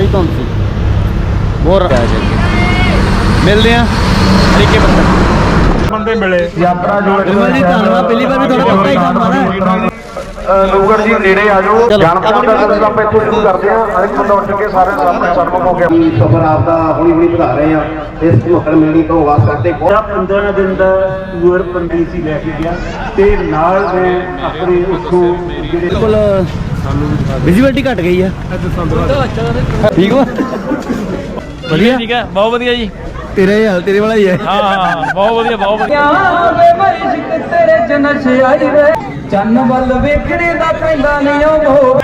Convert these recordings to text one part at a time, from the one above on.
ਸਾਰੀ ਧੁੰਦ ਸੀ ਬਹੁਤ ਰਾਜ ਹੈ। ਮਿਲਦੇ ਆ ਪੱਤਨ ਬੰਦੇ ਮਿਲੇ। ਯਾਤਰਾ ਜੋ ਬਿਲਕੁਲ ਜੀ, ਧੰਨਵਾਦ। ਪਹਿਲੀ ਵਾਰ ਵੀ ਤੁਹਾਡਾ ਪੱਕਾ ਹੀ ਕੰਮ ਆ। ਲੋਗੜ ਜੀ ਨੇੜੇ ਆ ਜਾਓ। ਜਾਣਕਾਰੀ ਦਾ ਸਿਲਸਿਲਾ ਆਪਾਂ ਇੱਥੋਂ ਸ਼ੁਰੂ ਕਰਦੇ ਹਾਂ। ਹਰ ਇੱਕ ਬੰਦਾ ਉੱਠ ਕੇ ਸਾਰੇ ਸਾਹਮਣੇ ਸਰਵਮ ਹੋ ਗਿਆ। ਸਫਰ ਆਪਦਾ ਹੌਲੀ ਹੌਲੀ ਵਧਾ ਰਹੇ ਆ ਇਸ ਮੌਕਲ ਮਿਲਣੀ ਤੋਂ ਆਵਾਜ਼ ਕਰਦੇ ਮੇਰਾ 15 ਦਿਨ ਦਾ ਟੂਰ ਪਰਦੇਸੀ ਲੈ ਕੇ ਗਿਆ। ਤੇ ਨਾਲ ਮੈਂ ਆਪਣੇ ਉੱਥੋਂ ਜਿਹੜੇ ਬਿਲਕੁਲ ਵਿਜ਼ਿਬਿਲਟੀ ਘਟ ਗਈ ਆ। ਠੀਕ ਵਾ ਵਧੀਆ? ਠੀਕ ਹੈ ਬਹੁਤ ਵਧੀਆ ਜੀ। ਤੇਰਾ ਹਾਲ ਤੇਰੇ ਵਾਲਾ ਹੀ ਹੈ। ਹਾਂ ਹਾਂ ਬਹੁਤ ਵਧੀਆ ਬਹੁਤ ਵਧੀਆ। ਆਵੇ ਮਰਿਸ਼ਕ ਤੇਰੇ ਚ ਨਸ਼ੇ ਆਈ ਵੇ? ਚੰਨ ਵੱਲ ਵੇਖਣੇ ਦਾ ਪੈਂਦਾ ਨਹੀਂ ਉਹ।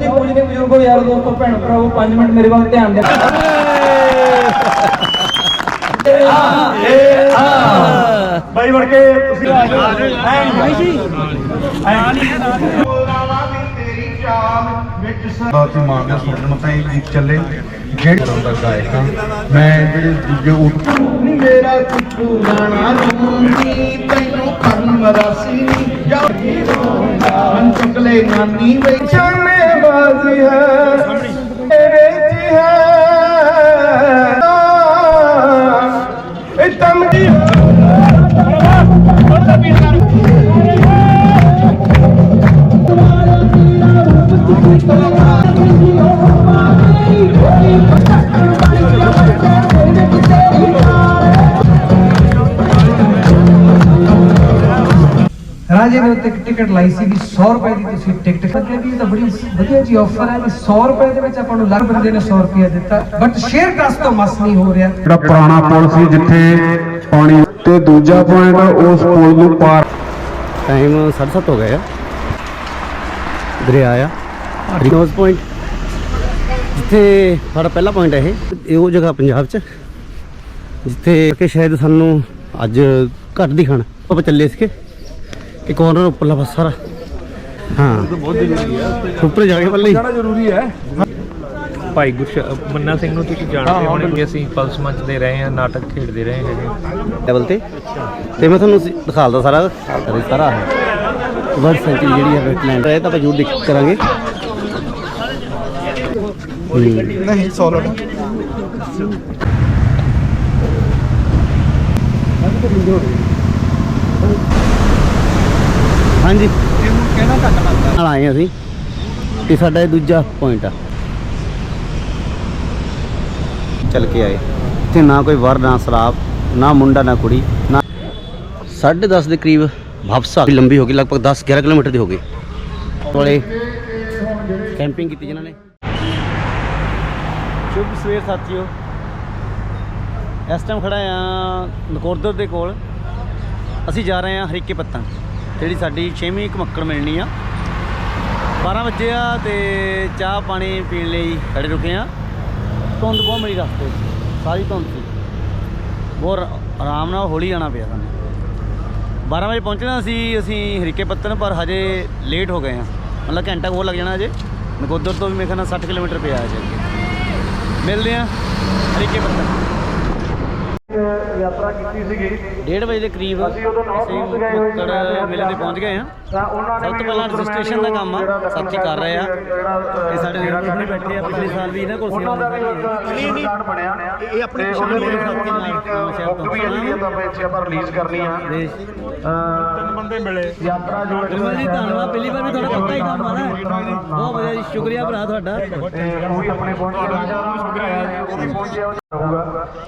ਤੇ ਕੋਈ ਨੇ ਬਜ਼ੁਰਗੋ ਯਾਰ ਦੋਸਤੋ ਭੈਣ ਭਰਾਵੋ 5 ਮਿੰਟ ਮੇਰੇ ਵੱਲ ਧਿਆਨ ਦੇ। ਬਾਈ ਬਣ ਕੇ ਤੁਸੀਂ ਭਾਈ ਜੀ ਬਹੁਤ ਹੀ ਮਾਣ ਸੁਣਨ ਤਾਂ ਇਹ ਗੀਤ ਚੱਲੇ। ਜਿਹੜੇ ਤਰ੍ਹਾਂ ਦਾ ਗਾਇਕ ਹਾਂ ਮੈਂ ਜਿਹੜੇ ਦੂਜੇ ਉੱਠ ਮੇਰਾ ਕੁੱਤੂ ਗਾਣਾ ਰੂੰਦੀ ਤੈਨੂੰ ਕੰਨ ਮਰਾਸੀ ਜਾ ਮਨ ਚੁਕਲੇ ਨਾਨੀ ਵੇ ਚੰਨੇ ਬਾਜ਼ੀ ਹੈ ਤੇਰੇ ਜੀ ਹੈ। ਇਹ ਤਮਦੀ ਰਾਜੇ ਨੇ ਉੱਤੇ ਟਿਕਟ ਲਾਈ ਸੀ ਵੀ 100 ਰੁਪਏ ਦੀ ਤੁਸੀਂ ਟਿਕਟ ਕੱਟੇ ਵੀ ਇਹ ਤਾਂ ਬੜੀ ਵਧੀਆ ਜੀ ਆਫਰ ਹੈ ਵੀ 100 ਰੁਪਏ ਦੇ ਵਿੱਚ ਆਪਾਂ ਨੂੰ ਲੱਖ ਬੰਦੇ ਨੇ 100 ਰੁਪਏ ਦਿੱਤਾ ਬਟ ਸ਼ੇਅਰ ਕਾਸਟ ਤੋਂ ਮਸ ਨਹੀਂ ਹੋ ਰਿਹਾ। ਜਿਹੜਾ ਪੁਰਾਣਾ ਪੁਲ ਸੀ ਜਿੱਥੇ ਪਾਣੀ ਤੇ ਦੂਜਾ ਪੁਆਇੰਟ ਉਸ ਪੁਲ ਨੂੰ ਪਾਰ ਟਾਈਮ 7:30 ਹੋ ਗਿਆ ਆ। ਦਰਿਆ ਆ। ਰਿਨੋਜ਼ ਪੁਆਇੰਟ ਜਿੱਥੇ ਸਾਡਾ ਪਹਿਲਾ ਪੁਆਇੰਟ ਹੈ ਇਹ ਇਹ ਉਹ ਜਗ੍ਹਾ ਪੰਜਾਬ 'ਚ ਜਿੱਥੇ ਕਿ ਸ਼ਾਇਦ ਸਾਨੂੰ ਅੱਜ ਘੱਟ ਦਿਖਣ। ਆਪਾਂ ਚੱਲੇ ਸੀਗੇ ਕਿ ਕੋਰਨਰ ਉੱਪਰਲਾ ਪਾਸਾ ਸਾਰਾ। ਹਾਂ। ਬਹੁਤ ਜ਼ਰੂਰੀ ਹੈ ਉੱਪਰ ਜਾ ਕੇ ਪਹਿਲਾਂ ਹੀ। ਭਾਈ ਗੁਰਸ਼ ਮੰਨਾ ਸਿੰਘ ਨੂੰ ਤੁਸੀਂ ਜਾਣਦੇ ਹੋਣੇ ਕਿ ਅਸੀਂ ਪਲਸ ਮੰਚ ਦੇ ਰਹੇ ਹਾਂ ਨਾਟਕ ਖੇਡਦੇ ਰਹੇ ਹੈਗੇ ਲੈਵਲ ਤੇ। ਤੇ ਮੈਂ ਤੁਹਾਨੂੰ ਦਿਖਾਲਦਾ ਸਾਰਾ ਸਾਰਾ। ਵਰਡ ਸੈਂਚੁਰੀ ਜਿਹੜੀ ਹੈ ਵੈਟਲੈਂਡ ਹੈ ਤਾਂ ਆਪਾਂ ਜ਼ਰੂਰ ਦੇਖ ਕਰਾਂਗੇ। ਨਹੀਂ ਸੋਲਡ ਹਾਂਜੀ। ਨਾਲ ਆਏ ਅਸੀਂ। ਤੇ ਸਾਡਾ ਇਹ ਦੂਜਾ ਪੁਆਇੰਟ ਆ। ਚੱਲ ਕੇ ਆਏ। ਇੱਥੇ ਨਾ ਕੋਈ ਵਰ ਨਾ ਸ਼ਰਾਬ ਨਾ ਮੁੰਡਾ ਨਾ ਕੁੜੀ ਨਾ 10:30 ਦੇ ਕਰੀਬ ਵਾਪਸ ਲੰਬੀ ਹੋ ਗਈ ਲਗਭਗ 10 11 ਕਿਲੋਮੀਟਰ ਦੀ ਹੋ ਗਈ। ਕੋਲੇ ਕੈਂਪਿੰਗ ਕੀਤੀ ਜਿਨ੍ਹਾਂ ਨੇ। ਸ਼ੁਭ ਸਵੇਰ ਸਾਥੀਓ। ਇਸ ਟਾਈਮ ਖੜਾ ਆ ਨਕੋਦਰ ਦੇ ਕੋਲ। ਅਸੀਂ ਜਾ ਰਹੇ ਹਾਂ ਹਰੀਕੇ ਪੱਤਨ ਜਿਹੜੀ ਸਾਡੀ 6ਵੀਂ ਘਮੱਕੜ ਮਿਲਣੀ ਆ। 12 ਵਜੇ ਆ ਤੇ ਚਾਹ ਪਾਣੀ ਪੀਣ ਲਈ ਖੜੇ ਰੁਕੇ ਆ ਧੁੰਦ ਬਹੁਤ ਮੇਰੀ ਰਸਤੇ ਸਾਰੀ ਧੁੰਦ ਸੀ। ਬਹੁਤ ਆਰਾਮ ਨਾਲ ਹੌਲੀ ਆਣਾ ਪਿਆ ਸਾਨੂੰ। 12 ਵਜੇ ਪਹੁੰਚਣਾ ਸੀ ਅਸੀਂ ਹਰੀਕੇ ਪੱਤਨ ਪਰ ਹਜੇ ਲੇਟ ਹੋ ਗਏ ਆ ਮਤਲਬ ਘੰਟਾ ਹੋਰ ਲੱਗ ਜਾਣਾ ਅਜੇ ਨਕੋਦਰ ਤੋਂ ਵੀ ਮੇਰੇ ਖਿਆਲ ਨਾਲ 60 ਕਿਲੋਮੀਟਰ ਪਿਆ ਹੈ ਜੀ ਮਿਲਦੇ ਆ ਹਰੀਕੇ ਬੰਦਾ ਯਾਤਰਾ ਕੀਤੀ ਸੀਗੀ। 1:30 ਵਜੇ ਦੇ ਕਰੀਬ ਅਸੀਂ ਉਦੋਂ ਨੌ ਅਸੀਂ ਪਹੁੰਚ ਗਏ ਹੋਏ ਸੀ। ਮੇਲੇ ਤੇ ਪਹੁੰਚ ਗਏ ਆ ਤਾਂ ਉਹਨਾਂ ਨੇ ਸਭ ਤੋਂ ਪਹਿਲਾਂ ਰਜਿਸਟ੍ਰੇਸ਼ਨ ਦਾ ਕੰਮ ਆ ਸਾਥੀ ਕਰ ਰਹੇ ਆ। ਇਹ ਸਾਡੇ ਵੀ ਬੈਠੇ ਆ ਪਿਛਲੇ ਸਾਲ ਵੀ ਇਹਨਾਂ ਕੋਲ ਸੀ ਉਹਨਾਂ ਦਾ ਵੀ ਇੱਕ ਕਾਰਡ ਬਣਿਆ। ਇਹ ਆਪਣੇ ਸ਼ਾਨ ਮੇਰੇ ਸਾਥੀ ਨਾਲ ਸ਼ਹਿਰ ਤੋਂ। ਵੀ ਜਿਹੜੀ ਆਪਾਂ ਇੱਥੇ ਆਪਾਂ ਰਿਲੀਜ਼ ਕਰਨੀ ਆ। ਅਹ ਬੰਦੇ ਮਿਲੇ। ਯਾਤਰਾ ਜੋ ਜੀ ਧੰਨਵਾਦ। ਪਹਿਲੀ ਵਾਰ ਵੀ ਤੁਹਾਡਾ ਪੱਕਾ ਹੀ ਕੰਮ ਆ ਨਾ। ਬਹੁਤ ਵਧੀਆ ਜੀ। ਸ਼ੁਕਰੀਆ ਭਰਾ ਤੁਹਾਡਾ। ਉਹ ਵੀ ਆਪਣੇ ਪਹੁੰਚੇ ਉਹ ਵੀ ਪਹੁੰਚਿਆ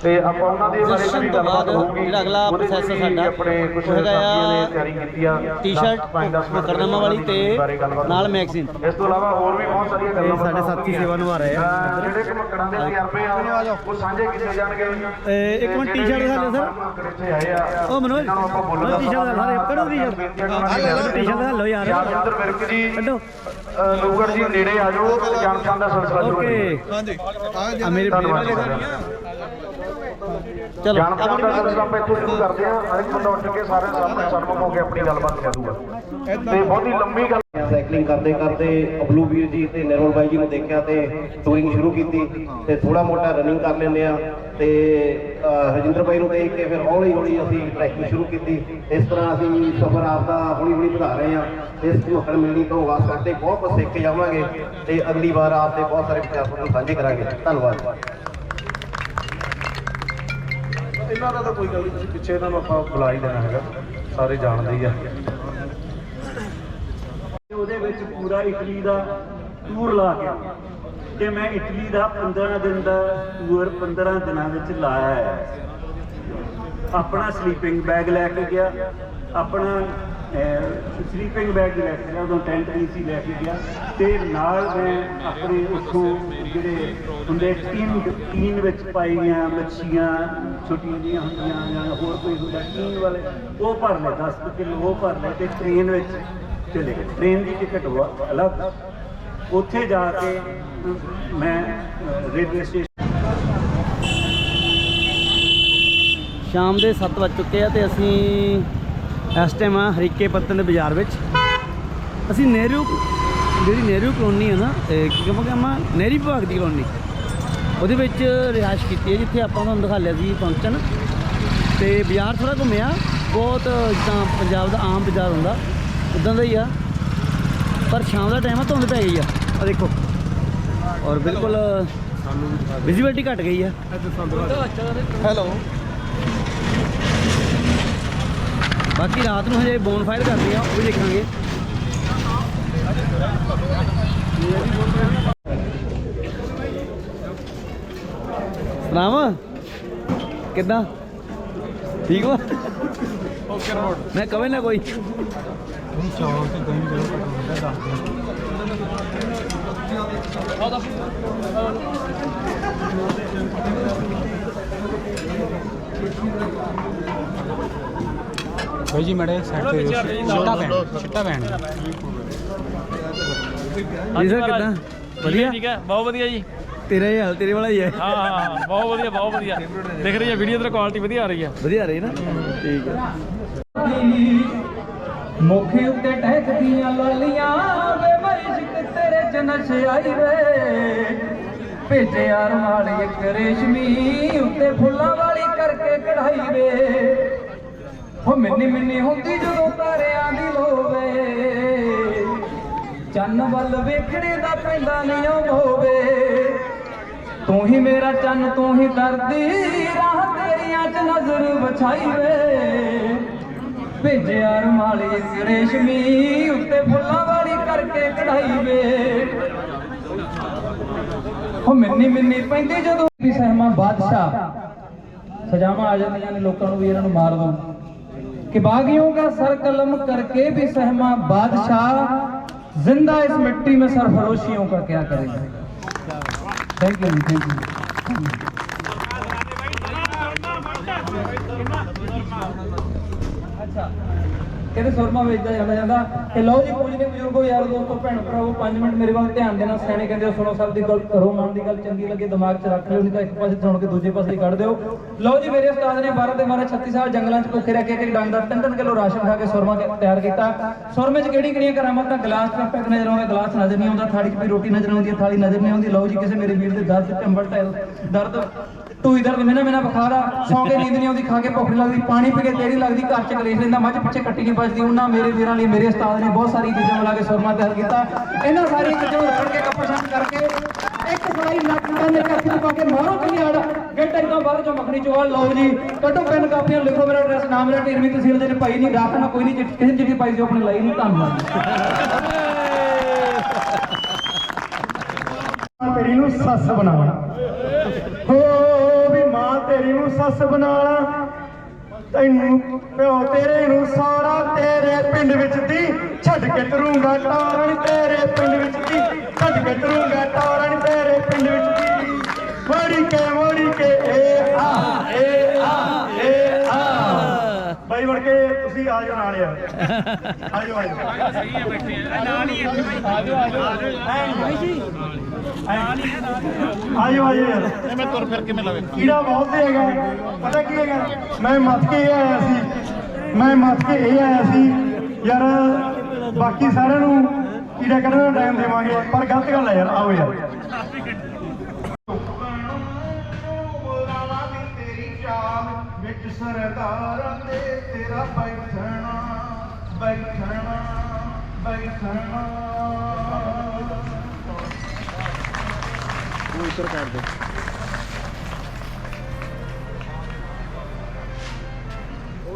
ਤੇ ਆਪਾਂ ਉਹਨਾਂ ਦੇ ਬਾਰੇ ਵੀ ਗੱਲਬਾਤ ਹੋਊਗੀ। ਜਿਹੜਾ ਅਗਲਾ ਵਿੱਚ ਸਾਡਾ, ਆਪਣੇ ਕੁਝ ਸਾਥੀਆਂ ਆ ਨੇ ਤਿਆਰੀ ਕੀਤੀ ਆ ਟੀ-ਸ਼ਰਟ, ਮੁਕੱਦਮਾ ਵਾਲੀ ਤੇ ਨਾਲ। ਮੈਗਜ਼ੀਨ ਇਸ ਤੋਂ ਇਲਾਵਾ ਹੋਰ ਵੀ ਬਹੁਤ ਸਾਰੀਆਂ ਗੱਲਾਂ ਇਹ ਸਾਡੇ ਸਾਥੀ ਸੇਵਾ ਨਿਭਾ ਰਹੇ ਆ। ਜਿਹੜੇ ਕਿ ਮੱਕੜਾਂ ਦੇ ਤਜਰਬੇ ਆ ਉਹ ਸਾਂਝੇ ਕੀਤੇ ਜਾਣਗੇ। ਇਹ ਇੱਕ ਮਿੰਟ ਟੀ-ਸ਼ਰਟ ਦਿਖਾ ਲਿਓ ਸਰ। ਇੱਥੇ ਆਏ ਆ ਉਹ ਮਨੋਜ ਨੂੰ ਟੀ-ਸ਼ਰਟ ਦਿਖਾ ਰਹੇ ਕੜੋ ਟੀ-ਸ਼ਰਟ ਟੀ-ਸ਼ਰਟ ਦਿਖਾ ਲਓ ਯਾਰ। ਯਾਦਵਿੰਦਰ ਵਿਰਕ ਜੀ ਕੱਢੋ। ਲੋਹਗੜ੍ਹ ਜੀ ਨੇੜੇ ਆ ਜਾਓ ਜਾਣ ਪਛਾਣ ਦਾ ਸਿਲਸਿਲਾ ਸ਼ੁਰੂ ਓਕੇ ਕਰੀਏ। ਆ ਮੇਰੇ ਧੰਨਵਾਦ ਮੇਰੇ ਜੀ। ਚਲੋ। ਦਾ ਆਪਾਂ ਇੱਥੋਂ ਸ਼ੁਰੂ ਕਰਦੇ ਹਰ ਇੱਕ ਬੰਦਾ ਉੱਠ ਕੇ ਸਾਰੇ ਸਾਹਮਣੇ ਸਨਮੁਖ ਹੋ ਕੇ ਆਪਣੀ ਗੱਲਬਾਤ ਕਰੂਗਾ ਤੇ ਬਹੁਤੀ ਲੰਮੀ ਗੱਲ ਸਾਈਕਲਿੰਗ ਕਰਦੇ ਕਰਦੇ ਅਬਲੂ ਵੀਰ ਜੀ ਤੇ ਨਿਰਮਲ ਬਾਈ ਜੀ ਨੂੰ ਦੇਖਿਆ ਤੇ ਟੂਰਿੰਗ ਸ਼ੁਰੂ ਕੀਤੀ ਤੇ ਥੋੜਾ ਮੋਟਾ ਰਨਿੰਗ ਕਰ ਲੈਂਦੇ ਆ ਤੇ ਹਰਜਿੰਦਰ ਬਾਈ ਨੂੰ ਦੇਖ ਕੇ ਫਿਰ ਹੌਲੀ ਹੌਲੀ ਅਸੀਂ ਟਰੈਕਿੰਗ ਸ਼ੁਰੂ ਕੀਤੀ। ਇਸ ਤਰ੍ਹਾਂ ਅਸੀਂ ਸਫ਼ਰ ਆਪਦਾ ਹੌਲੀ ਹੌਲੀ ਵਧਾ ਰਹੇ ਆ ਇਸ ਮੌਕਾ ਮਿਲਣੀ ਤੋਂ ਆਸ ਕਰਦੇ ਬਹੁਤ ਕੁਝ ਸਿੱਖ ਕੇ ਜਾਵਾਂਗੇ ਤੇ ਅਗਲੀ ਵਾਰ ਆਪਦੇ ਬਹੁਤ ਸਾਰੇ ਵਿਚਾਰ ਨੂੰ ਸਾਂਝੇ ਕਰਾਂਗੇ। ਧੰਨਵਾਦ। ਇਹਨਾਂ ਦਾ ਤਾਂ ਕੋਈ ਗੱਲ ਨਹੀਂ ਤੁਸੀਂ ਪਿੱਛੇ ਇਹਨਾਂ ਨੂੰ ਆਪਾਂ ਬੁਲਾ ਹੀ ਦੇਣਾ ਹੈਗਾ, ਸਾਰੇ ਜਾਣਦੇ ਹੀ ਆ। ਉਹਦੇ ਵਿੱਚ ਪੂਰਾ ਇਟਲੀ ਦਾ ਟੂਰ ਲਾ ਕੇ ਤੇ ਮੈਂ ਇਟਲੀ ਦਾ 15 ਦਿਨ ਦਾ ਟੂਰ 15 ਦਿਨਾਂ ਵਿੱਚ ਲਾਇਆ ਹੈ। ਆਪਣਾ ਸਲੀਪਿੰਗ ਬੈਗ ਲੈ ਕੇ ਗਿਆ, ਆਪਣਾ ਸਲੀਪਿੰਗ ਬੈਗ ਲੈ ਕੇ ਗਿਆ, ਉਦੋਂ ਟੈਂਟ ਨਹੀਂ ਸੀ ਲੈ ਕੇ ਗਿਆ। ਤੇ ਨਾਲ ਮੈਂ ਆਪਣੇ ਉੱਥੋਂ ਜਿਹੜੇ ਹੁੰਦੇ ਟੀਨ ਟੀਨ ਵਿੱਚ ਪਾਈਆਂ ਮੱਛੀਆਂ, ਛੋਟੀਆਂ ਜਿਹੀਆਂ ਹੁੰਦੀਆਂ ਜਾਂ ਹੋਰ ਕੋਈ ਹੁੰਦਾ, ਟੀਨ ਵਾਲੇ, ਉਹ ਭਰ ਲਏ 10 ਕਿਲੋ ਉਹ ਭਰ ਲਏ ਤੇ ਟ੍ਰੇਨ ਵਿੱਚ ਚਲੇ ਗਏ। ਟ੍ਰੇਨ ਦੀ ਟਿਕਟ ਹੋਆ ਅਲੱਗ। ਉੱਥੇ ਜਾ ਕੇ ਮੈਂ ਰੇਲਵੇ ਸਟੇਸ਼ਨ ਸ਼ਾਮ ਦੇ 7 ਵੱਜ ਚੁੱਕੇ ਆ ਤੇ ਅਸੀਂ ਇਸ ਟਾਈਮ ਆ ਹਰੀਕੇ ਪੱਤਨ ਦੇ ਬਾਜ਼ਾਰ ਵਿੱਚ। ਅਸੀਂ ਨਹਿਰੂ ਜਿਹੜੀ ਨਹਿਰੂ ਕਲੋਨੀ ਹੈ ਨਾ ਇਹ ਕੀ ਕਹਾਂਗੇ ਆਪਾਂ ਨਹਿਰੀ ਵਿਭਾਗ ਦੀ ਕਲੋਨੀ। ਉਹਦੇ ਵਿੱਚ ਰਿਹਾਇਸ਼ ਕੀਤੀ ਹੈ ਜਿੱਥੇ ਆਪਾਂ ਤੁਹਾਨੂੰ ਦਿਖਾ ਲਿਆ ਸੀ ਫੰਕਸ਼ਨ ਤੇ ਬਾਜ਼ਾਰ ਥੋੜਾ ਘੁੰਮਿਆ ਬਹੁਤ ਜਿੱਦਾਂ ਪੰਜਾਬ ਦਾ ਆਮ ਬਾਜ਼ਾਰ ਹੁੰਦਾ ਉਦਾਂ ਦਾ ਹੀ ਆ। ਪਰ ਸ਼ਾਮ ਦਾ ਟਾਈਮ ਆ ਧੁੰਦ ਪੈ ਗਈ ਆ। ਆ ਦੇਖੋ। ਔਰ ਬਿਲਕੁਲ ਵਿਜ਼ਿਬਿਲਟੀ ਘਟ ਗਈ ਆ। ਬਾਕੀ ਰਾਤ ਨੂੰ ਹਜੇ ਬੋਨਫਾਇਰ ਕਰਦੇ ਆ ਉਹ ਵੀ ਦੇਖਾਂਗੇ। ਰਾਮ ਕਿੱਦਾਂ? ਠੀਕ ਹੋ? ਮੈਂ ਕਵੇ ਨਾ ਕੋਈ। ਬਾਈ ਜੀ ਮੜੇ ਸਾਈਡ ਤੇ ਛਿੱਟਾ ਪੈਣ ਛਿੱਟਾ ਪੈਣ। ਜੀ ਸਰ ਕਿੱਦਾਂ? ਵਧੀਆ? ਠੀਕ ਹੈ ਬਹੁਤ ਵਧੀਆ ਜੀ। ਤੇਰਾ ਹੀ ਹਾਲ ਤੇਰੇ ਵਾਲਾ ਹੀ ਹੈ। ਹਾਂ ਹਾਂ ਬਹੁਤ ਵਧੀਆ ਬਹੁਤ ਵਧੀਆ। ਦਿਖ ਰਹੀ ਹੈ ਵੀਡੀਓ ਤੇ ਕੁਆਲਿਟੀ ਵਧੀਆ ਆ ਰਹੀ ਹੈ। ਵਧੀਆ ਰਹੀ ਨਾ? ਠੀਕ ਹੈ। ਮੁਖੇ ਉੱਤੇ ਟਹਿਕਦੀਆਂ ਲਾਲੀਆਂ ਵੇ ਮਰਿਸ਼ਕ ਤੇਰੇ ਚ ਨਸ਼ੇ ਆਈ ਵੇ। ਭੇਜਿਆ ਰਮਾਲ ਇੱਕ ਰੇਸ਼ਮੀ ਉੱਤੇ ਫੁੱਲਾਂ ਵਾਲੀ ਕਰਕੇ ਕਢਾਈ ਵੇ। ਹੋ ਮਿੰਨੀ ਮਿੰਨੀ ਹੁੰਦੀ ਜਦੋਂ ਤਾਰਿਆਂ ਦੀ ਲੋਵੇ ਚੰਨ ਵੱਲ ਵੇਖਣੇ ਦਾ ਪੈਂਦਾ ਨਹੀਂ ਹੋਵੇ ਤੂੰ ਹੀ ਮੇਰਾ ਚੰਨ, ਤੂੰ ਹੀ ਦਰਦੀ ਰਾਹ ਤੇਰੀਆਂ ਚ ਨਜ਼ਰ ਵਿਛਾਈ ਵੇ। ਭੇਜਿਆ ਰੁਮਾਲ ਰੇਸ਼ਮੀ ਉੱਤੇ ਫੁੱਲਾਂ ਵਾਲੀ ਕਰਕੇ ਕਢਾਈ ਵੇ। ਹੋ ਮਿੰਨੀ ਮਿੰਨੀ ਪੈਂਦੀ ਜਦੋਂ ਵੀ ਸਹਿਮਾ ਬਾਦਸ਼ਾਹ। ਸਜ਼ਾਵਾਂ ਆ ਜਾਂਦੀਆਂ ਨੇ ਲੋਕਾਂ ਨੂੰ ਵੀ ਇਹਨਾਂ ਨੂੰ ਮਾਰ ਦੋ कि बागियों का सर कलम करके भी सहमा बादशाह ज़िंदा इस मिट्टी में सरफरोशियों का क्या करेगा? थैंक यू थैंक यू ਅੱਛਾ ਕਹਿੰਦੇ ਸੁਰਮਾ ਵੇਚਦਾ ਜਾਂਦਾ ਜਾਂਦਾ। ਤੇ ਲਓ ਜੀ ਪੂਜਨੇ ਬਜ਼ੁਰਗੋ ਯਾਰ, ਦੋਸਤੋ, ਭੈਣ ਭਰਾਵੋ 5 ਮਿੰਟ ਮੇਰੇ ਵੱਲ ਧਿਆਨ ਦੇਣਾ। ਸਿਆਣੇ ਕਹਿੰਦੇ ਸੁਣੋ ਸਭ ਦੀ ਗੱਲ, ਕਰੋ ਮਨ ਦੀ ਗੱਲ, ਚੰਗੀ ਲੱਗੇ ਦਿਮਾਗ 'ਚ ਰੱਖ ਲਿਓ, ਨਹੀਂ ਤਾਂ ਇੱਕ ਪਾਸੇ ਸੁਣ ਕੇ ਦੂਜੇ ਪਾਸੇ ਕੱਢ ਦਿਓ। ਲਓ ਜੀ, ਮੇਰੇ ਉਸਤਾਦ ਨੇ 12 ਦੇ 12 36 ਸਾਲ ਜੰਗਲਾਂ 'ਚ ਭੁੱਖੇ ਰਹਿ ਕੇ ਇੱਕ ਡੰਗ ਦਾ 3-3 ਕਿਲੋ ਰਾਸ਼ਨ ਖਾ ਕੇ ਸੁਰਮਾ ਤਿਆਰ ਕੀਤਾ। ਸੁਰਮੇ 'ਚ ਕਿਹੜੀ ਕਿਹੜੀਆਂ ਕਰਾਮਾਤਾਂ ਗਲਾਸ ਚ ਨਜ਼ਰ ਆਉਂਦਾ, ਗਲਾਸ ਨਜ਼ਰ ਨਹੀਂ ਆਉਂਦਾ, ਥਾਲੀ 'ਚ ਵੀ ਰੋਟੀ ਨਜ਼ਰ ਆਉਂਦੀ ਹੈ ਥਾਲੀ ਨਜ਼ਰ ਨਹੀਂ ਆਉਂਦੀ। ਲਓ ਜੀ, ਕਿਸੇ ਮੇਰੇ ਵੀਰ ਦੇ ਦਰਦ, ਚੰਬਲ ਟੈਲ ਦਰਦ। ਟੂਈ ਦਰਦ ਮੈਨਾਂ ਮੈਨਾਂ ਬੁਖਾਰ ਆ ਸੌਂ ਕੇ ਨੀਂਦ ਨਹੀਂ ਆਉਂਦੀ ਖਾ ਕੇ ਭੁੱਖ ਨਹੀਂ ਲੱਗਦੀ ਪਾਣੀ ਪੀ ਕੇ ਤੇਰੀ ਲੱਗਦੀ ਘਰ ਚ ਕਲੇਸ਼ ਲੈਂਦਾ ਮੱਝ ਪਿੱਛੇ ਕੱਟੀ ਨਹੀਂ ਬਚਦੀ ਉਹਨਾਂ ਮੇਰੇ ਵੀਰਾਂ ਲਈ ਮੇਰੇ ਉਸਤਾਦ ਨੇ ਬਹੁਤ ਸਾਰੀ ਚੀਜ਼ਾਂ ਮਿਲਾ ਕੇ ਸੁਰਮਾ ਤਿਆਰ ਕੀਤਾ। ਇਹਨਾਂ ਸਾਰੀਆਂ ਚੀਜ਼ਾਂ ਨੂੰ ਰਗੜ ਕੇ ਕੱਪੜ ਕਰਕੇ ਇੱਕ ਸਲਾਈ ਲੱਕ ਦਾ ਮੇਰੇ ਹੱਥ ਨੂੰ ਪਾ ਕੇ ਮਾਰੋ ਕਲਿਆੜ ਗੇਟੇ ਤੋਂ ਬਾਹਰ ਜੋ ਮੱਖਣੀ ਚੋਲ ਲਓ ਜੀ। ਕੱਢੋ ਪੈਨ ਕਾਪੀਆਂ ਲਿਖੋ ਮੇਰਾ ਐਡਰੈਸ ਨਾਮ ਮੇਰਾ ਢੇਰਵੀਂ ਤਹਿਸੀਲ ਦੇ ਨੇ। ਭਾਈ ਨਹੀਂ ਰੱਖਣਾ ਕੋਈ ਨਹੀਂ ਕਿਸੇ ਨੇ ਚਿੱਠੀ ਪਾਈ ਸੀ ਆਪਣੀ ਲਾਈ ਨੂੰ ਧੰਨਵਾਦ। ਤੇਰੀ ਨੂੰ ਸੱਸ ਬਣਾਉਣਾ। ਨੂੰ ਸੱਸ ਬਣਾਉਣਾ ਤੈਨੂੰ ਪਿਓ ਤੇਰੇ ਨੂੰ ਸਾਰਾ ਤੇਰੇ ਪਿੰਡ ਵਿੱਚ ਦੀ। ਛੱਡ ਕੇ ਤਰੂੰਗਾ ਟਾਰਨ ਤੇਰੇ ਪਿੰਡ ਵਿੱਚ ਦੀ। ਛੱਡ ਕੇ ਤਰੂੰਗਾ ਆਜੋ ਆਜੋ ਸਹੀ ਹੈ ਬੈਠੇ ਆ ਨਾਲ ਹੀ ਆਜੋ ਆਜੋ ਆਜੋ ਆਜੋ ਯਾਰ ਮੈਂ ਤੁਰ ਫਿਰ ਕਿਵੇਂ ਲਵੇ ਕੀੜਾ ਬਹੁਤ ਹੈਗਾ ਪਤਾ ਕੀ ਹੈਗਾ ਮੈਂ ਮੱਥ ਕੇ ਇਹ ਆਇਆ ਸੀ ਮੈਂ ਮੱਥ ਕੇ ਇਹ ਆਇਆ ਸੀ ਯਾਰ ਬਾਕੀ ਸਾਰਿਆਂ ਨੂੰ ਕੀੜਾ ਕੱਢਣ ਦਾ ਟਾਈਮ ਦੇਵਾਂਗੇ ਪਰ ਗਲਤ ਗੱਲ ਹੈ ਯਾਰ ਆਓ ਯਾਰ ਵਿੱਚ ਸਰਦਾਰਾਂ ਦੇ ਤੇਰਾ ਬੈਠਣਾ ਬੈਠਣਾ ਬੈਠਣਾ।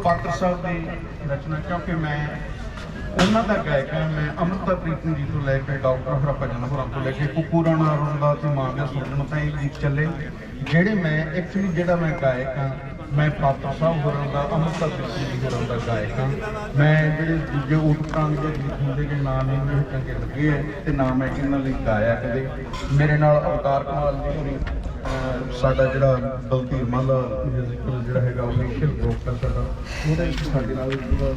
ਪਾਤਰ ਸਾਹਿਬ ਦੀ ਰਚਨਾ ਕਿਉਂਕਿ ਮੈਂ ਉਹਨਾਂ ਦਾ ਗਾਇਕ ਹਾਂ ਮੈਂ ਅਮਰਤਾ ਪ੍ਰੀਤਮ ਜੀ ਤੋਂ ਲੈ ਕੇ ਡਾਕਟਰ ਹਰਭਜਨ ਹੋਰਾਂ ਤੋਂ ਲੈ ਕੇ ਕੁੱਕੂ ਰਾਣਾ ਰੋਂਦਾ ਤੇ ਮਾਂ ਸੁਣਨ ਤਾਈਂ ਗੀਤ ਚੱਲੇ। ਜਿਹੜੇ ਮੈਂ ਐਕਚੁਅਲੀ ਜਿਹੜਾ ਮੈਂ ਗਾਇਕ ਹਾਂ ਮੈਂ ਪਾਤਰ ਸਾਹਿਬ ਹੋਰਾਂ ਦਾ ਅਮਰਤਾ ਪ੍ਰੀਤਮ ਜੀ ਹੋਰਾਂ ਦਾ ਗਾਇਕ ਹਾਂ। ਮੈਂ ਜਿਹੜੇ ਦੂਜੇ ਉਟਪਟਾਂਗ ਦੇ ਹੁੰਦੇ ਕਿ ਨਾਮ ਨਹੀਂ ਮੈਨੂੰ ਚੰਗੇ ਲੱਗੇ ਹੈ ਤੇ ਨਾ ਮੈਂ ਇਹਨਾਂ ਲਈ ਗਾਇਆ ਕਦੇ। ਮੇਰੇ ਨਾਲ ਅਵਤਾਰ ਕਮਾਲ ਜੀ ਹੋਣੀ ਸਾਡਾ ਜਿਹੜਾ ਬਲਕੀਰ ਮਾਲਾ ਮਿਊਜ਼ਿਕਲ ਜਿਹੜਾ ਹੈਗਾ ਅਫੀਸ਼ੀਅਲ ਗਰੁੱਪ ਸਾਡਾ। ਉਹਦੇ ਵਿੱਚ ਸਾਡੇ ਨਾਲ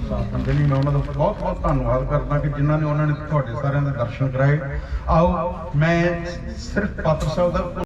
ਸਾਥ ਦਿੰਦੇ ਨੇ। ਮੈਂ ਉਹਨਾਂ ਦਾ ਬਹੁਤ ਬਹੁਤ ਧੰਨਵਾਦ ਕਰਦਾ ਕਿ ਜਿਨ੍ਹਾਂ ਨੇ ਉਹਨਾਂ ਨੇ ਤੁਹਾਡੇ ਸਾਰਿਆਂ ਦੇ ਦਰਸ਼ਨ ਕਰਾਏ। ਆਓ, ਮੈਂ ਸਿਰਫ ਪਾਤਰ ਸਾਹਿਬ ਦਾ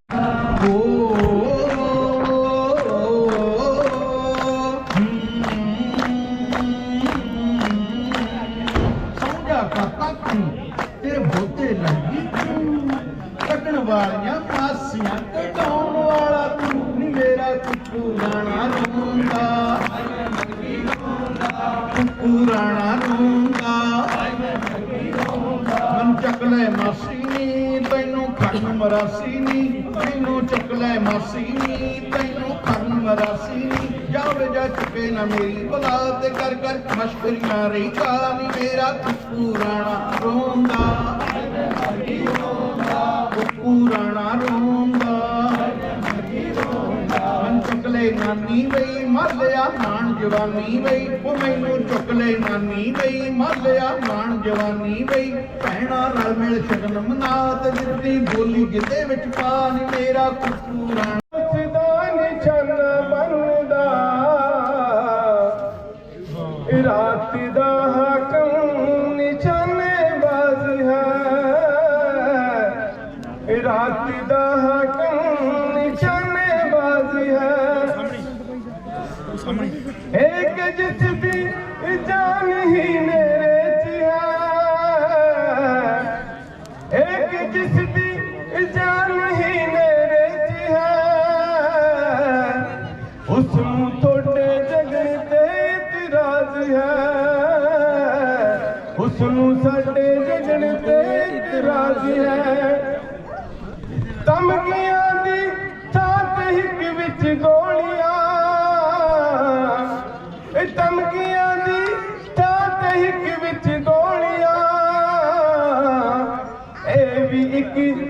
ਤੇ ਮਸ਼ਕਰੀਆਂ ਰਹੀ ਕਾ ਮੇਰਾ ਕੁੱਕੂ ਰੋਂਦਾ। ਕੁੱਕੂ ਰੋਂਦਾ। ਮਨ ਚੁੱਕ ਲੈ ਨਾਨੀ ਬਈ, ਮਰ ਲਿਆ ਮਾਣ ਜਵਾਨੀ ਬਈ। ਉਹ ਮੈਨੂੰ ਚੁੱਕ ਲੈ ਨਾਨੀ ਬਈ, ਮਰ ਲਿਆ ਮਾਣ ਜਵਾਨੀ ਬਈ। ਭੈਣਾ ਰਲ ਮਿਲ ਸ਼ਗਨ ਮਨਾਤ ਦਿੱਤੀ ਬੋਲੀ ਗਿੱਧੇ ਵਿੱਚ ਪਾ ਨੀ ਮੇਰਾ ਕੁੱਕੂ ਉਸ ਤੁਹਾਡੇ ਜਗਣ ਤੇ ਇਤਰਾਜ਼ ਹੈ। ਉਸ ਸਾਡੇ ਜਗਣ ਤੇ ਇਤਰਾਜ਼ ਹੈ। ਤਮਕੀਆਂ ਦੀ ਛਾਤ ਹਿੱਕ ਵਿੱਚ ਗੋਲੀਆਂ। ਇਹ ਧਮਕੀਆਂ ਦੀ ਛਾਤ ਹਿੱਕ ਵਿੱਚ ਗੋਲੀਆਂ। ਇਹ ਵੀ ਇੱਕ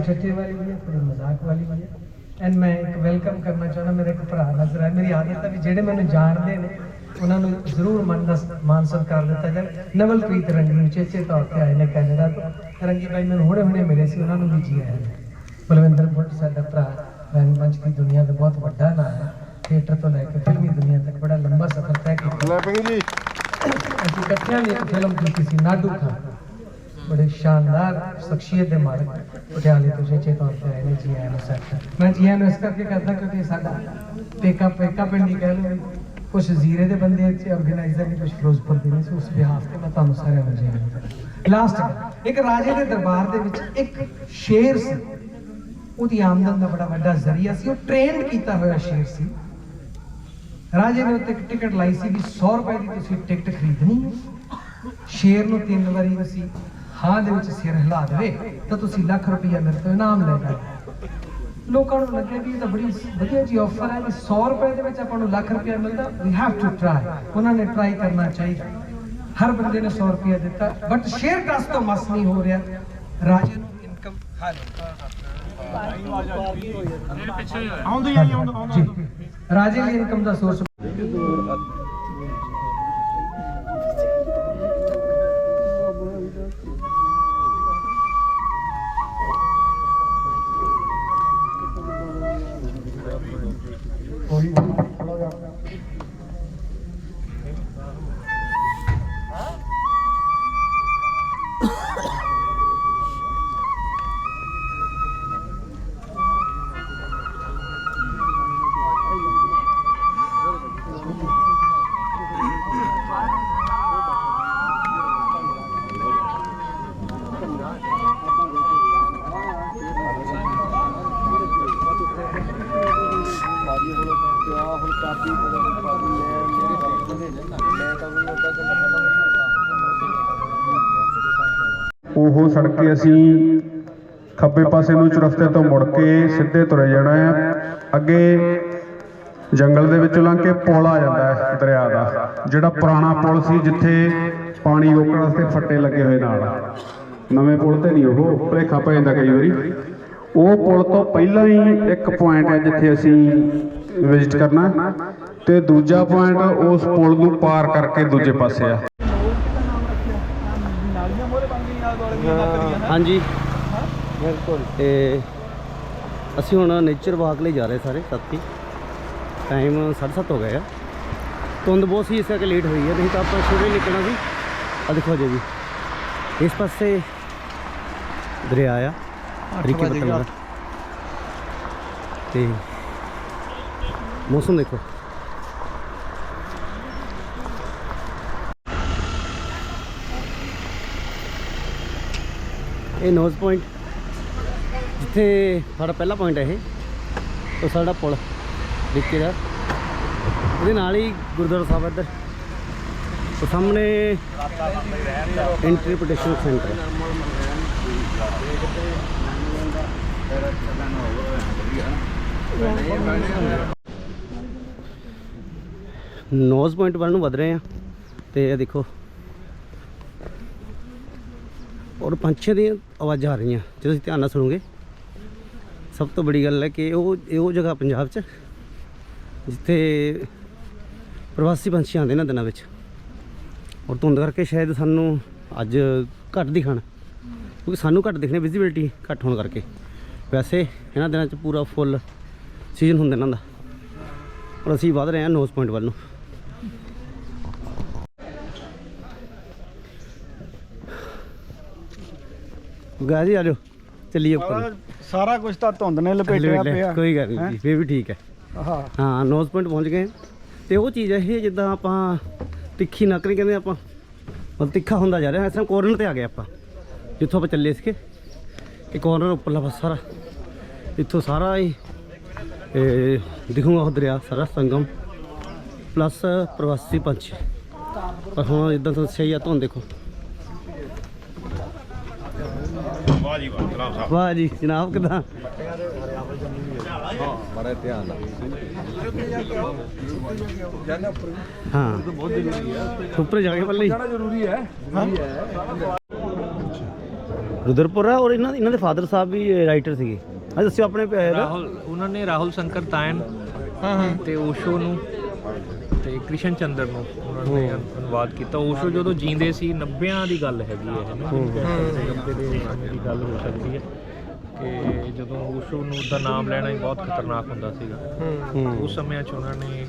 ਹਾਸੇ ਠੱਠੇ ਵਾਲੀ ਵੀ ਹੈ ਥੋੜੀ ਮਜ਼ਾਕ ਵਾਲੀ ਵੀ ਹੈ ਐਂਡ ਮੈਂ ਇੱਕ ਵੈਲਕਮ ਕਰਨਾ ਚਾਹੁੰਦਾ ਮੇਰਾ ਇੱਕ ਭਰਾ ਨਜ਼ਰ ਆਇਆ। ਮੇਰੀ ਆਦਤ ਹੈ ਵੀ ਜਿਹੜੇ ਮੈਨੂੰ ਜਾਣਦੇ ਨੇ ਉਹਨਾਂ ਨੂੰ ਜ਼ਰੂਰ ਮੰਨ ਦਾ ਮਾਨ ਸਤਿਕਾਰ ਦਿੱਤਾ ਜਾਵੇ। ਨਵਲਪ੍ਰੀਤ ਰੰਗੀ ਉਚੇਚੇ ਤੌਰ ਤੇ ਆਏ ਨੇ ਕੈਨੇਡਾ ਤੋਂ। ਰੰਗੀ ਭਾਈ ਮੈਨੂੰ ਹੁਣੇ ਹੁਣੇ ਮਿਲੇ ਸੀ ਉਹਨਾਂ ਨੂੰ ਵੀ ਜੀ ਆਇਆ ਬਲਵਿੰਦਰ ਭੁੱਟ ਸਾਡਾ ਭਰਾ ਰੰਗਮੰਚ ਦੀ ਦੁਨੀਆ ਦਾ ਬਹੁਤ ਵੱਡਾ ਨਾਮ ਹੈ। ਥੀਏਟਰ ਤੋਂ ਲੈ ਕੇ ਫਿਲਮੀ ਦੁਨੀਆ ਤੱਕ ਬੜਾ ਲੰਬਾ ਸਫ਼ਰ ਤੈਅ ਕੀਤਾ। ਜੀ। ਅਸੀਂ ਇਕੱਠਿਆਂ ਨੇ ਇੱਕ ਫਿਲਮ ਕੀਤੀ ਸੀ ਨਾਡੂ ਖਾਨ। ਬੜੇ ਸ਼ਾਨਦਾਰ ਸ਼ਖਸੀਅਤ ਦੇ ਮਾਲਕ ਪਟਿਆਲੇ ਤੋਂ ਚੇਚੇ ਤੌਰ ਤੇ ਆਏ ਨੇ ਜੀ ਆਇਆਂ ਨੂੰ ਸਰ ਮੈਂ ਜੀ ਆਇਆਂ ਨੂੰ ਇਸ ਕਰਕੇ ਕਰਦਾ ਕਿਉਂਕਿ ਸਾਡਾ ਪੇਕਾ ਪੇਕਾ ਪਿੰਡੀ ਕਹਿ ਲਓ ਕੁਝ ਜ਼ੀਰੇ ਦੇ ਬੰਦੇ ਇੱਥੇ ਆਰਗੇਨਾਈਜ਼ਰ ਨੇ ਕੁਝ ਫਿਰੋਜ਼ਪੁਰ ਦੇ ਨੇ, ਉਸ ਬਿਹਾਫ ਤੇ ਮੈਂ ਤੁਹਾਨੂੰ ਸਾਰਿਆਂ ਨੂੰ ਜੀ ਆਇਆਂ ਲਾਸਟ ਇੱਕ ਰਾਜੇ ਦੇ ਦਰਬਾਰ ਦੇ ਵਿੱਚ ਇੱਕ ਸ਼ੇਰ ਸੀ। ਉਹਦੀ ਆਮਦਨ ਦਾ ਬੜਾ ਵੱਡਾ ਜ਼ਰੀਆ ਸੀ। ਉਹ ਟ੍ਰੇਨਡ ਕੀਤਾ ਹੋਇਆ ਸ਼ੇਰ ਸੀ। ਰਾਜੇ ਨੇ ਉੱਤੇ ਟਿਕਟ ਲਾਈ ਸੀ ਵੀ 100 ਰੁਪਏ ਦੀ ਤੁਸੀਂ ਟਿਕਟ ਖਰੀਦਣੀ ਹੈ। ਸ਼ੇਰ ਨੂੰ ਤਿੰਨ ਵਾਰੀ ਅਸੀਂ ਹਾਂ ਦੇ ਵਿੱਚ ਸਿਰ ਹਿਲਾ ਦੇਵੇ ਤਾਂ ਤੁਸੀਂ ਲੱਖ ਰੁਪਈਆ ਮੇਰੇ ਤੋਂ ਇਨਾਮ ਲੈ ਜਾਓ ਲੋਕਾਂ ਨੂੰ ਲੱਗਿਆ ਵੀ ਇਹ ਤਾਂ ਬੜੀ ਵਧੀਆ ਜੀ ਆਫਰ ਹੈ ਵੀ 100 ਰੁਪਏ ਦੇ ਵਿੱਚ ਆਪਾਂ ਨੂੰ ਲੱਖ ਰੁਪਈਆ ਮਿਲਦਾ। ਵੀ ਹੈਵ ਟੂ ਟਰਾਈ ਉਹਨਾਂ ਨੇ ਟਰਾਈ ਕਰਨਾ ਚਾਹੀਦਾ। ਹਰ ਬੰਦੇ ਨੇ 100 ਰੁਪਈਆ ਦਿੱਤਾ। ਬਟ ਸ਼ੇਰ ਟਸ ਤੋਂ ਮਸ ਨਹੀਂ ਹੋ ਰਿਹਾ। ਰਾਜੇ ਨੂੰ ਇਨਕਮ ਆਉਂਦੀ ਆਈ ਆਉਂਦਾ ਰਾਜੇ ਦੀ ਇਨਕਮ ਦਾ ਸੋਰਸ ਉਹ ਸੜਕ ਕੇ ਅਸੀਂ ਖੱਬੇ ਪਾਸੇ ਨੂੰ ਚੁਰਸਤੇ ਤੋਂ ਮੁੜ ਕੇ ਸਿੱਧੇ ਤੁਰੇ ਜਾਣਾ ਹੈ। ਅੱਗੇ ਜੰਗਲ ਦੇ ਵਿੱਚ ਲੰਘ ਕੇ ਪੁਲ ਆ ਜਾਂਦਾ ਹੈ ਦਰਿਆ ਦਾ, ਜਿਹੜਾ ਪੁਰਾਣਾ ਪੁਲ ਸੀ ਜਿੱਥੇ ਪਾਣੀ ਰੋਕਣ ਵਾਸਤੇ ਫੱਟੇ ਲੱਗੇ ਹੋਏ ਨਾਲ। ਨਵੇਂ ਪੁਲ ਤੇ ਨਹੀਂ ਉਹ, ਭਲੇਖਾ ਪੈ ਜਾਂਦਾ ਕਈ ਵਾਰੀ। ਉਹ ਪੁਲ ਤੋਂ ਪਹਿਲਾਂ ਹੀ ਇੱਕ ਪੁਆਇੰਟ ਹੈ ਜਿੱਥੇ ਅਸੀਂ ਵਿਜ਼ਿਟ ਕਰਨਾ ਤੇ ਦੂਜਾ ਪੁਆਇੰਟ ਉਸ ਪੁਲ ਨੂੰ ਪਾਰ ਕਰਕੇ ਦੂਜੇ ਪਾਸੇ ਆ। ਹਾਂਜੀ। ਬਿਲਕੁਲ ਤੇ ਅਸੀਂ ਹੁਣ ਨੇਚਰ ਵਾਕ ਲਈ ਜਾ ਰਹੇ ਸਾਰੇ ਸਾਥੀ। ਟਾਈਮ 7:30 ਹੋ ਗਿਆ ਆ। ਧੁੰਦ ਬਹੁਤ ਸੀ ਇਸ ਕਰਕੇ ਲੇਟ ਹੋਈ ਹੈ ਨਹੀਂ ਤਾਂ ਆਪਾਂ ਸਵੇਰੇ ਨਿਕਲਣਾ ਸੀ। ਆ ਦੇਖੋ ਜੀ। ਇਸ ਪਾਸੇ ਦਰਿਆ ਆ। ਤੇ ਮੌਸਮ ਦੇਖੋ। ਇਹ ਨੋਜ਼ ਪੁਆਇੰਟ, ਜਿੱਥੇ ਸਾਡਾ ਪਹਿਲਾ ਪੁਆਇੰਟ ਹੈ ਇਹ, ਉਹ ਸਾਡਾ ਪੁਲ ਦਿੱਕੇ ਦਾ। ਉਹਦੇ ਨਾਲ ਹੀ ਗੁਰਦੁਆਰਾ ਸਾਹਿਬ ਇੱਧਰ। ਉਹ ਸਾਹਮਣੇ ਇੰਟਰਪ੍ਰੀਟੇਸ਼ਨ ਸੈਂਟਰ ਨੋਜ਼ ਪੁਆਇੰਟ ਵੱਲ ਨੂੰ ਵਧ ਰਹੇ ਆ ਤੇ ਇਹ ਦੇਖੋ। ਔਰ ਪੰਛੀਆਂ ਦੀਆਂ ਆਵਾਜ਼ਾਂ ਆ ਰਹੀਆਂ। ਜੇ ਤੁਸੀਂ ਧਿਆਨ ਨਾਲ ਸੁਣੋਗੇ, ਸਭ ਤੋਂ ਬੜੀ ਗੱਲ ਹੈ ਕਿ ਉਹ, ਇਹ ਉਹ ਜਗ੍ਹਾ ਪੰਜਾਬ 'ਚ, ਜਿੱਥੇ ਪ੍ਰਵਾਸੀ ਪੰਛੀ ਆਉਂਦੇ ਨੇ ਦਿਨਾਂ ਵਿੱਚ। ਔਰ ਧੁੰਦ ਕਰਕੇ ਸ਼ਾਇਦ ਸਾਨੂੰ ਅੱਜ ਘੱਟ ਦਿਖਣ, ਕਿਉਂਕਿ ਸਾਨੂੰ ਘੱਟ ਦਿਖਣੇ ਵਿਜ਼ਿਬਿਲਟੀ ਘੱਟ ਹੋਣ ਕਰਕੇ। ਵੈਸੇ ਇਹਨਾਂ ਦਿਨਾਂ 'ਚ ਪੂਰਾ ਫੁੱਲ ਸੀਜ਼ਨ ਹੁੰਦਾ ਇਹਨਾਂ ਦਾ। ਔਰ ਅਸੀਂ ਵਧ ਰਹੇ ਹਾਂ ਨੋਜ਼ ਪੁਆਇੰਟ ਵੱਲ ਨੂੰ। ਗਾ ਜੀ ਆ ਜਾਓ। ਚੱਲੀਏ ਉੱਪਰ। ਸਾਰਾ ਕੁਝ ਤਾਂ ਧੁੰਦ ਨੇ ਲਪੇਟਿਆ ਪਿਆ। ਕੋਈ ਗੱਲ ਨਹੀਂ ਜੀ ਫੇਰ ਵੀ ਠੀਕ ਹੈ। ਹਾਂ। ਹਾਂ ਨੋਜ਼ ਪੁਆਇੰਟ ਪਹੁੰਚ ਗਏ। ਤੇ ਉਹ ਚੀਜ਼ ਹੈ ਇਹ ਜਿੱਦਾਂ ਆਪਾਂ ਤਿੱਖੀ ਨਕਰੀ ਕਹਿੰਦੇ ਆਪਾਂ। ਮਤਲਬ ਤਿੱਖਾ ਹੁੰਦਾ ਜਾ ਰਿਹਾ ਇਸ ਤਰ੍ਹਾਂ ਕੋਰਨਰ ਤੇ ਆ ਗਏ ਆਪਾਂ। ਜਿੱਥੋਂ ਆਪਾਂ ਚੱਲੇ ਸੀਗੇ ਇਹ ਕੋਰਨਰ ਉੱਪਰਲਾ ਪਾਸਾ ਸਾਰਾ। ਇੱਥੋਂ ਸਾਰਾ ਹੀ ਇਹ ਦਿਖੂਗਾ ਉਹ ਦਰਿਆ ਸਾਰਾ ਸੰਗਮ। ਪਲੱਸ ਪ੍ਰਵਾਸੀ ਪੰਛੀ। ਪਰ ਹੁਣ ਇਦਾਂ ਤਾਂ ਸਹੀ ਆ ਧੁੰਦ ਦੇਖੋ। ਸਾਹਿਬ ਵਾਹ ਜੀ ਜਨਾਬ ਕਿਦਾਂ? ਹਾਂ ਬਹੁਤ ਜ਼ਰੂਰੀ ਹੈ। ਉੱਪਰ ਜਾ ਕੇ ਪੱਲੇ। ਜ਼ਰੂਰੀ ਹੈ। ਰੁਦਰਪੁਰ ਆ ਔਰ ਇਹਨਾਂ ਇਹਨਾਂ ਦੇ ਫਾਦਰ ਸਾਹਿਬ ਵੀ ਰਾਈਟਰ ਸੀਗੇ। ਦੱਸਿਓ ਆਪਣੇ। ਰਾਹੁਲ ਉਹਨਾਂ ਨੇ ਰਾਹੁਲ ਸ਼ੰਕਰ ਤਾਇਨ ਤੇ ਓਸ਼ੋ ਨੂੰ ਤੇ ਕ੍ਰਿਸ਼ਨ ਚੰਦਰ ਨੂੰ ਉਹਨਾਂ ਨੇ ਅਨੁਵਾਦ ਕੀਤਾ। ਓਸ਼ੋ ਜਦੋਂ ਜੀਂਦੇ ਸੀ 90ਾਂ ਦੀ ਗੱਲ ਹੈਗੀ ਹੈ ਨਾ। 90 ਦੇ ਸਮੇਂ ਦੀ ਗੱਲ ਹੋ ਸਕਦੀ ਹੈ ਕਿ ਜਦੋਂ ਓਸ਼ੋ ਨੂੰ ਦਾ ਨਾਮ ਲੈਣਾ ਹੀ ਬਹੁਤ ਖਤਰਨਾਕ ਹੁੰਦਾ ਸੀਗਾ। ਉਸ ਸਮਿਆਂ 'ਚ ਉਹਨਾਂ ਨੇ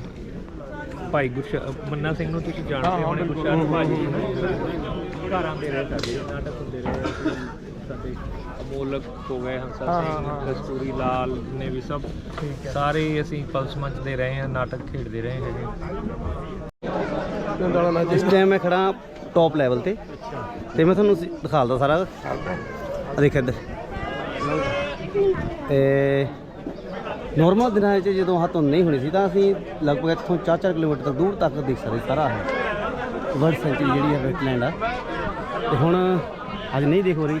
ਭਾਈ ਗੁਰਸ਼ ਮੰਨਾ ਸਿੰਘ ਨੂੰ ਤੁਸੀਂ ਜਾਣਦੇ ਹੋਣੇ ਗੁਰਸ਼ਰਨ ਭਾਜੀ ਘਰਾਂ ਦੇ ਰਹੇ ਸਾਡੇ ਨਾਟਕ ਹੁੰਦੇ ਰਹੇ ਸਾਡੇ ਅਮੋਲਕ ਹੋ ਗਏ ਹੰਸਾ ਸਿੰਘ ਕਸਤੂਰੀ ਲਾਲ ਨੇ ਵੀ ਸਭ ਸਾਰੇ ਹੀ ਅਸੀਂ ਪਲਸ ਮੰਚ ਦੇ ਰਹੇ ਹਾਂ ਨਾਟਕ ਖੇਡਦੇ ਰਹੇ ਹੈਗੇ ਇਸ ਟਾਈਮ ਮੈਂ ਖੜਾ ਟੌਪ ਲੈਵਲ ਤੇ। ਤੇ ਮੈਂ ਤੁਹਾਨੂੰ ਸੀ- ਦਿਖਾਲਦਾ ਸਾਰਾ। ਆ ਦੇਖ ਇੱਧਰ। ਤੇ ਨੋਰਮਲ ਦਿਨਾਂ ਵਿੱਚ ਜਦੋਂ ਆਹ ਧੁੰਦ ਨਹੀਂ ਹੋਣੀ ਸੀ ਤਾਂ ਅਸੀਂ ਲਗਭਗ ਇੱਥੋਂ 4-4 ਕਿਲੋਮੀਟਰ ਤੱਕ ਦੂਰ ਤੱਕ ਦੇਖ ਸਕਦੇ ਸੀ ਸਾਰਾ ਇਹ ਵਰਡ ਸੈਂਚੁਰੀ ਜਿਹੜੀ ਹੈ ਵੈਟਲੈਂਡ ਆ। ਤੇ ਹੁਣ ਅੱਜ ਨਹੀਂ ਦੇਖ ਹੋ ਰਹੀ।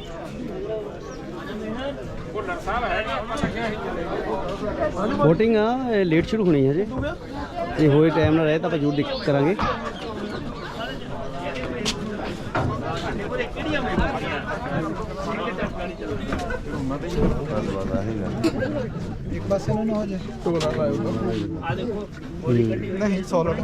VOTING ਆ ਲੇਟ ਸ਼ੁਰੂ ਹੋਣੀ ਹੈ ਜੀ ਜੇ ਹੋਏ ਟਾਈਮ ਨਾਲ ਰਹੇ ਤਾਂ ਆਪਾਂ ਜ਼ਰੂਰ ਦੇਖ ਕਰਾਂਗੇ। ਇੱਕ ਪਾਸੇ ਨੂੰ ਨਾ ਹੋ ਜਾਏ। ਟੋਲਾ ਲਾਇਓ ਨਹੀਂ ਸੋਲਡ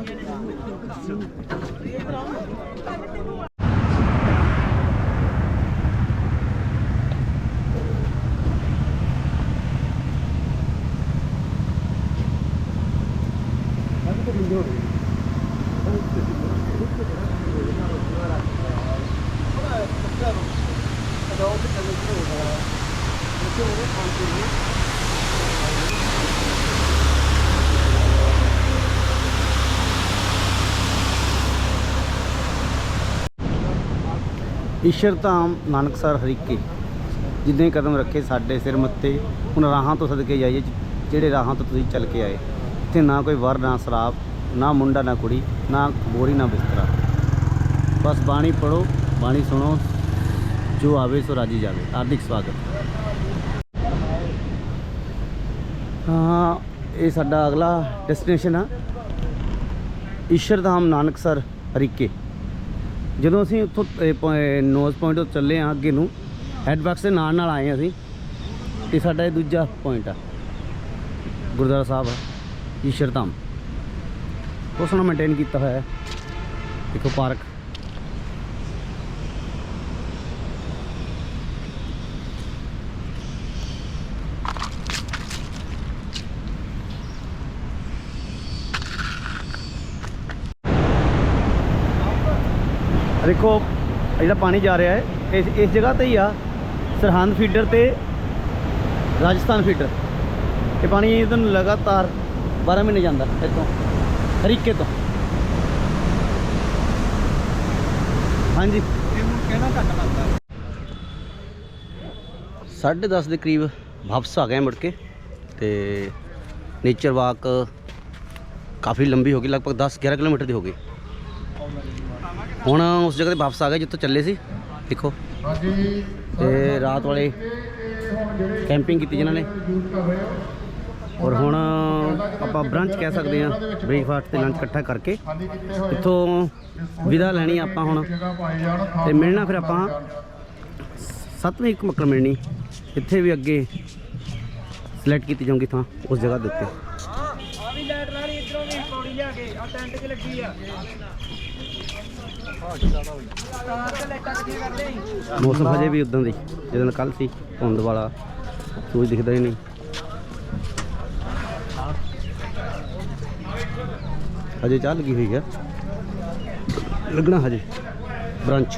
ਈਸ਼ਰ ਧਾਮ ਨਾਨਕਸਰ ਹਰੀਕੇ ਜਿੱਦਾਂ ਕਦਮ ਰੱਖੇ ਸਾਡੇ ਸਿਰ ਮੱਤੇ ਹੁਣ ਰਾਹਾਂ ਤੋਂ ਸਦਕੇ ਜਾਈਏ, ਜਿਹੜੇ ਰਾਹਾਂ ਤੋਂ ਤੁਸੀਂ ਚੱਲ ਕੇ ਆਏ। ਇੱਥੇ ਨਾ ਕੋਈ ਵਰ, ਨਾ ਸ਼ਰਾਬ ਨਾ ਮੁੰਡਾ, ਨਾ ਕੁੜੀ, ਨਾ ਬੋਰੀ, ਨਾ ਬਿਸਤਰਾ। ਬਸ ਬਾਣੀ ਪੜੋ ਬਾਣੀ ਸੁਣੋ, ਜੋ ਆਵੇ ਸੋ ਰਾਜੀ ਜਾਵੇ। ਹਾਰਦਿਕ ਸਵਾਗਤ। ਹਾਂ, ਇਹ ਸਾਡਾ ਅਗਲਾ ਡੈਸਟੀਨੇਸ਼ਨ ਆ। ਈਸ਼ਰ ਧਾਮ ਨਾਨਕਸਰ ਹਰੀਕੇ। ਜਦੋਂ ਅਸੀਂ ਉੱਥੋਂ ਨੋਜ਼ ਪੁਆਇੰਟ ਤੋਂ ਚੱਲੇ ਆ ਅੱਗੇ ਨੂੰ ਹੈਡਵਰਕਸ ਦੇ ਨਾਲ ਨਾਲ ਆਏ ਅਸੀਂ ਤੇ ਸਾਡਾ ਇਹ ਦੂਜਾ ਪੁਆਇੰਟ ਆ। ਗੁਰਦੁਆਰਾ ਸਾਹਿਬ ਆ, ਈਸ਼ਰ ਧਾਮ। ਉਸ ਨੂੰ ਮੇਨਟੇਨ ਕੀਤਾ ਹੋਇਆ ਹੈ। ਦੇਖੋ ਪਾਰਕ। ਦੇਖੋ ਇਹ ਜਿਹੜਾ ਪਾਣੀ ਜਾ ਰਿਹਾ ਹੈ। ਇਸ ਇਸ ਜਗ੍ਹਾ ਤੇ ਹੀ ਆ ਸਰਹੰਦ ਫੀਡਰ ਤੇ ਰਾਜਸਥਾਨ ਫੀਡਰ ਇਹ ਪਾਣੀ ਇਧਰ ਨੂੰ ਲਗਾਤਾਰ 12 ਮਹੀਨੇ ਜਾਂਦਾ ਇੱਥੋਂ ਹਰੀਕੇ ਤੋਂ। ਹਾਂਜੀ। ਕਿਹੜਾ ਘੱਟ ਲੱਗਦਾ? ਸਾਢੇ ਦਸ ਦੇ ਕਰੀਬ ਵਾਪਸ ਆ ਗਏ ਮੁੜ ਕੇ ਤੇ ਨੇਚਰ ਵਾਕ ਕਾਫੀ ਲੰਬੀ ਹੋ ਗਈ ਲਗਭਗ 10 11 ਕਿਲੋਮੀਟਰ ਦੀ ਹੋ ਗਈ। ਹੁਣ ਉਸ ਜਗ੍ਹਾ ਤੇ ਵਾਪਸ ਆ ਗਏ ਜਿੱਥੋਂ ਚੱਲੇ ਸੀ। ਦੇਖੋ। ਹਾਂਜੀ। ਤੇ ਰਾਤ ਵਾਲੇ ਕੈਂਪਿੰਗ ਕੀਤੀ ਜਿਨ੍ਹਾਂ ਨੇ। ਔਰ ਹੁਣ ਆਪਾਂ ਬ੍ਰੰਚ ਕਹਿ ਸਕਦੇ ਹਾਂ ਬ੍ਰੇਕਫਾਸਟ ਤੇ ਲੰਚ ਇਕੱਠਾ ਕਰਕੇ। ਇੱਥੋਂ ਵਿਦਾ ਲੈਣੀ ਆਪਾਂ ਹੁਣ। ਤੇ ਮਿਲਣਾ ਫਿਰ ਆਪਾਂ ਸੱਤਵੀਂ ਇੱਕ ਮੱਕਰ ਮਿਲਣੀ। ਇੱਥੇ ਵੀ ਅੱਗੇ ਸਿਲੈਕਟ ਕੀਤੀ ਜਾਊਗੀ ਥਾਂ ਉਸ ਜਗ੍ਹਾ ਦੇ ਉੱਤੇ। ਆ ਵੀ ਲੈਟ ਰਾਣੀ ਇਧਰੋਂ ਵੀ ਪੌੜੀ ਲਿਆ ਕੇ ਆ ਟੈਂਟ 'ਚ ਲੱਗੀ ਆ ਕਾਰ ਤੇ ਲਾਈਟਾਂ ਕਿੱਥੇ ਕਰਦੇ ਆਂ ਮੌਸਮ ਹਜੇ ਵੀ ਉਦਾਂ ਦੀ ਜਦੋਂ ਕੱਲ ਸੀ, ਧੁੰਦ ਵਾਲਾ, ਸੂਰਜ ਦਿਖਦਾ ਹੀ ਨਹੀਂ। ਹਜੇ ਚਾਹ ਲੱਗੀ ਹੋਈ ਹੈ ਲੱਗਣਾ ਹਜੇ। ਬ੍ਰੰਚ